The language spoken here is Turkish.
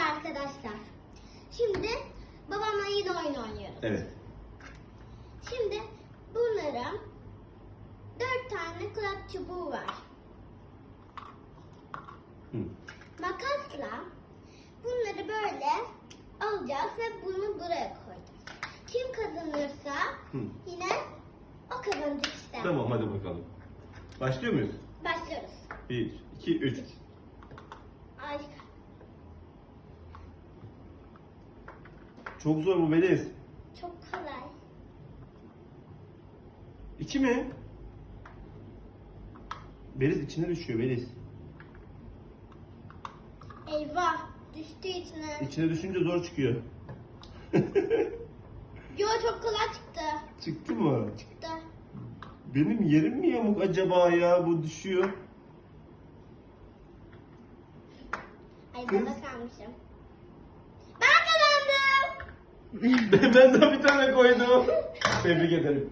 arkadaşlar. Şimdi babamla yine oyun oynuyoruz. Evet. Şimdi bunların dört tane kulak çubuğu var. Hı. Makasla bunları böyle alacağız ve bunu buraya koyacağız. Kim kazanırsa Hı. yine o kazanacak işte. Tamam hadi bakalım. Başlıyor muyuz? Başlıyoruz. 1, 2, 3. Ay, Çok zor bu Beliz. çok kolay. İki mi? Beliz içine düşüyor Beliz. Eyvah düştü içine. İçine düşünce zor çıkıyor. Yo çok kolay çıktı. Çıktı mı? Çıktı. Benim yerim mi yamuk acaba ya bu düşüyor? Ay Kız. bana kalmışım. Ben daha bir tane koydum. Tebrik ederim.